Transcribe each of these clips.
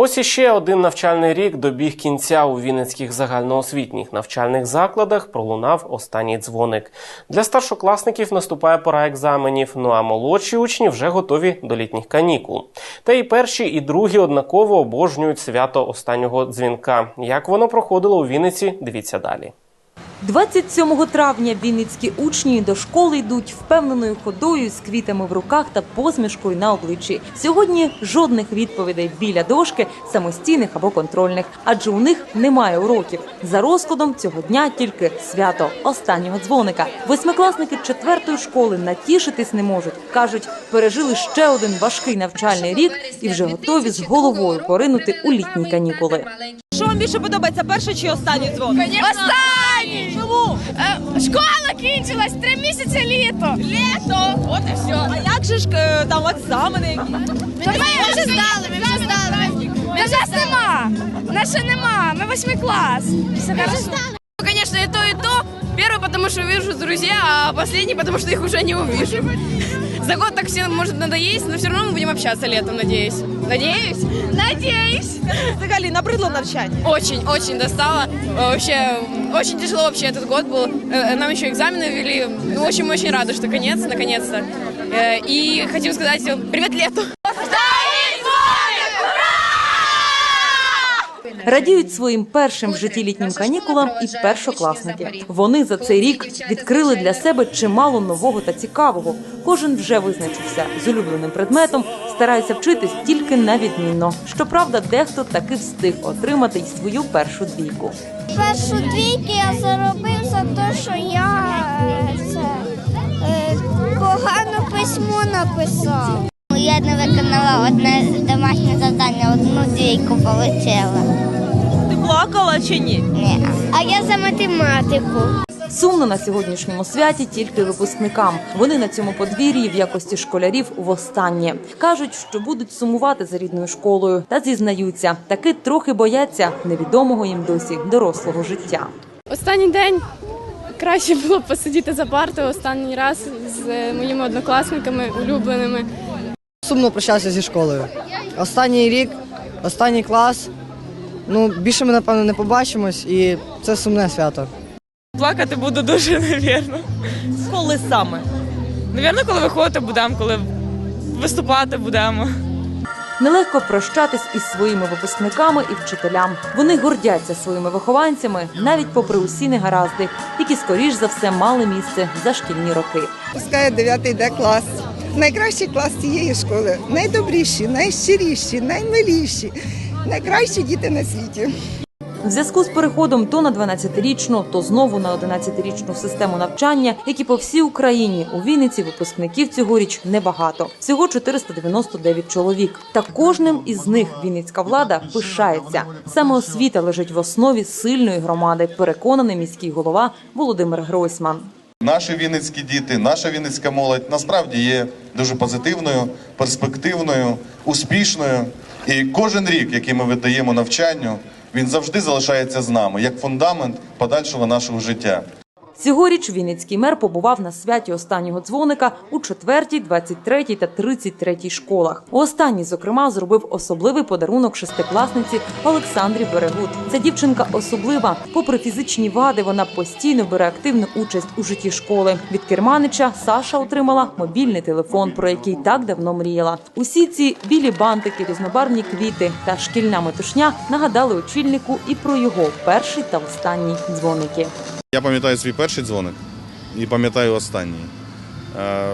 Ось іще один навчальний рік добіг кінця у вінницьких загальноосвітніх навчальних закладах пролунав останній дзвоник. Для старшокласників наступає пора екзаменів. Ну а молодші учні вже готові до літніх канікул. Та і перші, і другі однаково обожнюють свято останнього дзвінка. Як воно проходило у Вінниці? Дивіться далі. 27 травня вінницькі учні до школи йдуть впевненою ходою з квітами в руках та посмішкою на обличчі. Сьогодні жодних відповідей біля дошки, самостійних або контрольних, адже у них немає уроків. За розкладом цього дня тільки свято останнього дзвоника. Восьмикласники четвертої школи натішитись не можуть. кажуть, пережили ще один важкий навчальний рік і вже готові з головою поринути у літні канікули. Що вам більше подобається, перший чи останній дзвон? Останній! Чому? Е, Школа кінчилась, три місяці літо. Літо! От і все. А як же ж е, там екзамени? які? Ми вже здали, ми вже здали. Ми вже нема. Нас ще нема. Ми восьмий клас. Все хорошо. Звісно, і то, і то. Первый, потому что увижу друзья, а последний, потому что их уже не увижу. За год так всем может надоесть, но все равно мы будем общаться летом, надеюсь. Надеюсь? Надеюсь. Взагалі набридло навчання. Очень, очень достало. Э, Вообще, очень тяжело вообще этот год был. Э, Нам еще экзамены ввели. Ну, очень, очень рада, что конец, наконец-то. Э, И хотим сказать всем привет лету. Радіють своїм першим в житті літнім канікулам і першокласники. Вони за цей рік відкрили для себе чимало нового та цікавого. Кожен вже визначився з улюбленим предметом, стараються вчитись тільки на відмінно. Щоправда, дехто таки встиг отримати й свою першу двійку. Першу двійки я заробив за те, що я е, це, е, погано письмо написав. Я не виконала одне домашнє завдання, одну двійку отримала. Ти плакала чи ні? Ні. А я за математику. Сумно на сьогоднішньому святі тільки випускникам. Вони на цьому подвір'ї в якості школярів востаннє кажуть, що будуть сумувати за рідною школою та зізнаються, таки трохи бояться невідомого їм досі дорослого життя. Останній день краще було посидіти за партою останній раз з моїми однокласниками улюбленими. Сумно прощався зі школою. Останній рік, останній клас. Ну, більше ми, напевно, не побачимось, і це сумне свято. Плакати буду дуже, навірно. Коли саме? Навірно, коли виходити будемо, коли виступати будемо. Нелегко прощатись із своїми випускниками і вчителям. Вони гордяться своїми вихованцями, навіть попри усі негаразди, які скоріш за все мали місце за шкільні роки. Пускає 9 Д клас. Найкращий клас цієї школи. Найдобріші, найщиріші, наймиліші, найкращі діти на світі. В зв'язку з переходом то на 12-річну, то знову на 11-річну систему навчання, які по всій Україні у Вінниці випускників цьогоріч небагато, всього 499 чоловік. Та кожним із них вінницька влада пишається. Саме освіта лежить в основі сильної громади. Переконаний міський голова Володимир Гройсман. Наші вінницькі діти, наша вінницька молодь насправді є дуже позитивною, перспективною, успішною. І кожен рік, який ми віддаємо навчанню, він завжди залишається з нами як фундамент подальшого нашого життя. Цьогоріч Вінницький мер побував на святі останнього дзвоника у 4, 23 та 33 школах. Останній, зокрема, зробив особливий подарунок шестикласниці Олександрі Берегут. Ця дівчинка особлива. Попри фізичні вади, вона постійно бере активну участь у житті школи. Від керманича Саша отримала мобільний телефон, про який так давно мріяла. Усі ці білі бантики, різнобарвні квіти та шкільна метушня нагадали очільнику і про його перший та останній дзвоники. Я пам'ятаю свій перший дзвоник і пам'ятаю останній. Е,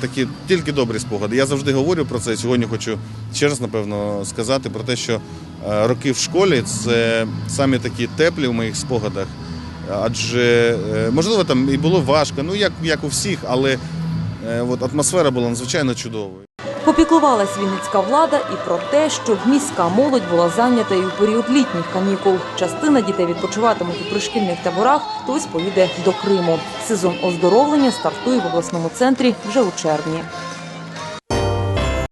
Такі тільки добрі спогади. Я завжди говорю про це. Сьогодні хочу ще раз, напевно, сказати про те, що е, роки в школі це самі такі теплі в моїх спогадах. Адже, е, можливо, там і було важко, ну як, як у всіх, але от атмосфера була надзвичайно чудовою. Попіклувалась вінницька влада і про те, щоб міська молодь була зайнята і у період літніх канікул. Частина дітей відпочиватимуть у пришкільних таборах, хтось поїде до Криму. Сезон оздоровлення стартує в обласному центрі вже у червні.